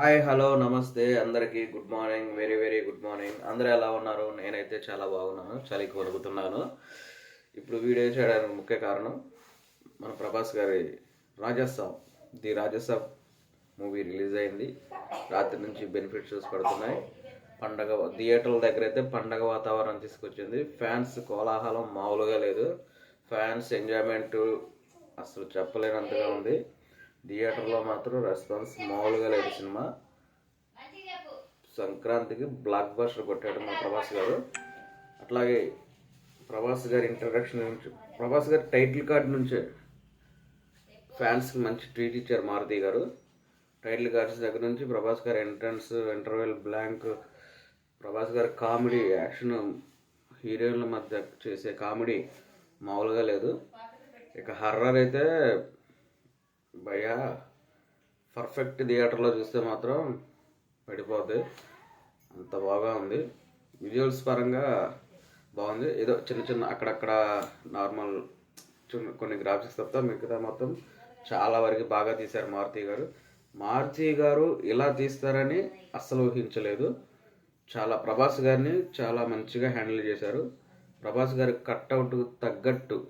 Hi hello నమస్తే. అందరికీ good morning very very good morning. అందరూ ఎలా ఉన్నారు? నేనైతే చాలా బాగున్నాను చలి వణుకుతున్నాను. ఇప్పుడు వీడియో చేయడానికి ముఖ్య కారణం మన ప్రభాస్ గారి Rajasaab the Rajasaab movie release అయింది. రాత్రి నుంచి బెనిఫిట్ షోస్ పడుతున్నాయి. పండగ థియేటర్ల దగ్గర అయితే పండగ వాతావరణం తీసుకొచ్చింది. ఫ్యాన్స్ కోలాహలం మామూలుగా లేదు. ఫ్యాన్స్ ఎంజాయ్మెంట్ అసలు చెప్పలేనంతగా ఉంది. థియేటర్లో మాత్రం రెస్పాన్స్ మామూలుగా లేదు సినిమా. సంక్రాంతికి బ్లాక్ బస్టర్ కొట్టాడు మా ప్రభాస్ గారు. అట్లాగే ప్రభాస్ గారి ఇంట్రడక్షన్ నుంచి ప్రభాస్ గారి టైటిల్ కార్డ్ నుంచే ఫ్యాన్స్కి మంచి ట్రీట్ ఇచ్చారు మారుతి గారు. టైటిల్ కార్డ్స్ దగ్గర నుంచి ప్రభాస్ గారి ఎంట్రన్స్ ఇంటర్వెల్ బ్లాంక్ ప్రభాస్ గారి కామెడీ యాక్షన్ హీరోయిన్ల మధ్య చేసే కామెడీ మామూలుగా లేదు. ఇక హర్రర్ అయితే భయ పర్ఫెక్ట్ థియేటర్లో చూస్తే మాత్రం పడిపోద్ది. అంత బాగా ఉంది. విజువల్స్ పరంగా బాగుంది. ఏదో చిన్న చిన్న అక్కడక్కడ నార్మల్ చిన్న కొన్ని గ్రాఫిక్స్ తప్ప మిగతా మొత్తం చాలా వరకు బాగా తీశారు మారుతి గారు. మారుతి గారు ఇలా తీస్తారని అస్సలు ఊహించలేదు. చాలా ప్రభాస్ గారిని చాలా మంచిగా హ్యాండిల్ చేశారు. ప్రభాస్ గారి కట్అవుట్ తగ్గట్టు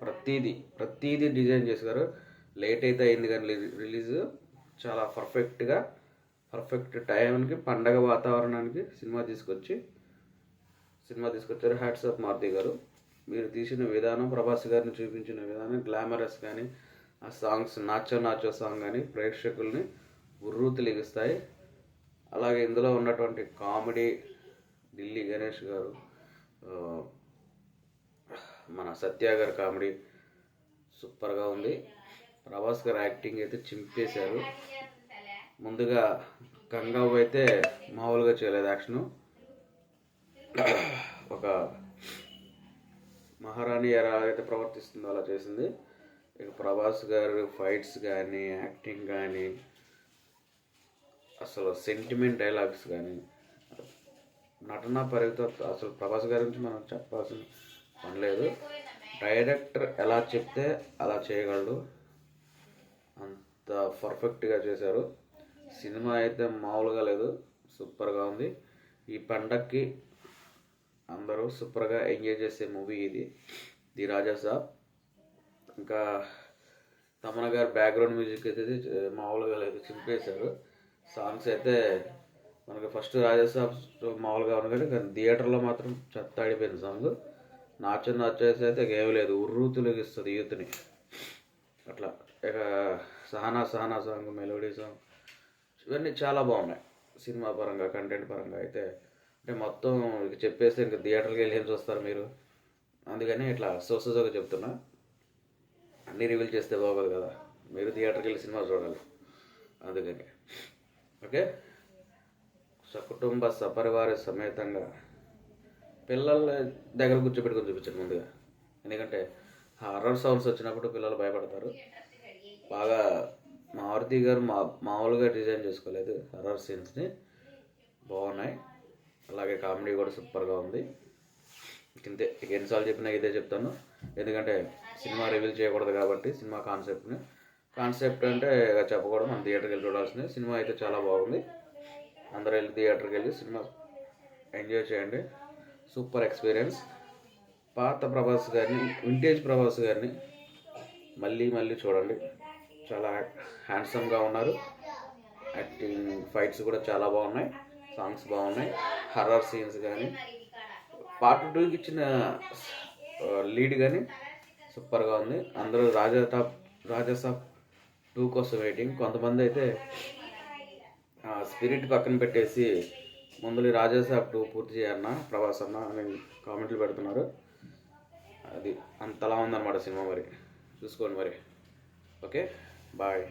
ప్రతీది ప్రతీది డిజైన్ చేశారు. లేట్ అయితే అయింది కానీ రిలీజ్. చాలా పర్ఫెక్ట్గా పర్ఫెక్ట్ టైంకి పండగ వాతావరణానికి సినిమా తీసుకొచ్చి సినిమా తీసుకొచ్చారు హ్యాట్స్ ఆఫ్ మారుతి గారు. మీరు తీసిన విధానం ప్రభాస్ గారిని చూపించిన విధానం గ్లామరస్ కానీ ఆ సాంగ్స్ నాచో నాచో సాంగ్ కానీ ప్రేక్షకుల్ని ఉర్రూ తెలిగిస్తాయి అలాగే ఇందులో ఉన్నటువంటి కామెడీ ఢిల్లీ గణేష్ గారు మన సత్య గారి కామెడీ సూపర్గా ఉంది. ప్రభాస్ గారు యాక్టింగ్ అయితే చింపేశారు. ముందుగా గంగావు అయితే మామూలుగా చేయలేదు యాక్షను. ఒక మహారాణి ఎలా అయితే ప్రవర్తిస్తుందో అలా చేసింది. ఇక ప్రభాస్ గారు ఫైట్స్ కానీ యాక్టింగ్ కానీ అసలు సెంటిమెంట్ డైలాగ్స్ కానీ నటన పరిగితో అసలు ప్రభాస్ గారి గురించి మనం చెప్పాల్సిన పని లేదు. డైరెక్టర్ ఎలా చెప్తే అలా చేయగలడు. అంత పర్ఫెక్ట్గా చేశారు. సినిమా అయితే మామూలుగా లేదు. సూపర్గా ఉంది. ఈ పండక్కి అందరూ సూపర్గా ఎంజాయ్ చేసే మూవీ ఇది. ది రాజా సాబ్. ఇంకా తమన గారి బ్యాక్గ్రౌండ్ మ్యూజిక్ అయితే మామూలుగా లేదు. చింపేశారు. సాంగ్స్ అయితే మనకి ఫస్ట్ రాజాసాబ్ మామూలుగా ఉంది కానీ కానీ థియేటర్లో మాత్రం చెత్త ఆడిపోయింది సాంగ్. నాచు నచ్చేసి అయితే ఏమీ లేదు. ఉర్రూ తొలగిస్తుంది యూత్ని. అట్లా. ఇక Sahana Sahana song melody song ఇవన్నీ చాలా బాగున్నాయి. సినిమా పరంగా కంటెంట్ పరంగా అయితే అంటే మొత్తం ఇక చెప్పేస్తే ఇంకా థియేటర్కి వెళ్ళి ఏం చూస్తారు మీరు? అందుకని ఇట్లా సోసోగా చెప్తున్నా. అన్నీ రివీల్ చేస్తే బాగోదు కదా. మీరు థియేటర్కి వెళ్ళి సినిమా చూడాలి. అందుకని. ఓకే? సకుటుంబ సపరివార సమేతంగా పిల్లల దగ్గర కూర్చోబెట్టుకొని చూపించండి ముందుగా. ఎందుకంటే హర్రర్ సౌండ్స్ వచ్చినప్పుడు పిల్లలు భయపడతారు. బాగా మారుతి గారు మా మామూలుగా డిజైన్ చేసుకోలేదు. హర్రర్ సీన్స్ని బాగున్నాయి. అలాగే కామెడీ కూడా సూపర్గా ఉంది. ఇంతే ఎన్నిసార్లు చెప్పినా ఇదే చెప్తాను. ఎందుకంటే సినిమా రివీల్ చేయకూడదు కాబట్టి సినిమా కాన్సెప్ట్ని కాన్సెప్ట్ అంటే చెప్పకూడదు మనం థియేటర్కి వెళ్ళి చూడాల్సింది. సినిమా అయితే చాలా బాగుంది. అందరూ వెళ్ళి థియేటర్కి వెళ్ళి సినిమా ఎంజాయ్ చేయండి. సూపర్ ఎక్స్పీరియన్స్ పాత ప్రభాస్ గారిని వింటేజ్ ప్రభాస్ గారిని మళ్ళీ మళ్ళీ చూడండి. చాలా హ్యాండ్సమ్గా ఉన్నారు. యాక్టింగ్ ఫైట్స్ కూడా చాలా బాగున్నాయి. సాంగ్స్ బాగున్నాయి. హర్రర్ సీన్స్ కానీ పార్ట్ టూకి ఇచ్చిన లీడ్ కానీ సూపర్గా ఉంది. అందరూ రాజా టాప్ రాజాసాబ్ టూ కోసం వెయిటింగ్ కొంతమంది అయితే స్పిరిట్ పక్కన పెట్టేసి ముందు రాజాసాబ్ టూ పూర్తి చేయన్న ప్రభాస్ అన్న అని కామెంట్లు పెడుతున్నారు. అది అంతలా ఉందన్నమాట సినిమా మరి. చూసుకోండి మరి. ఓకే? Bye.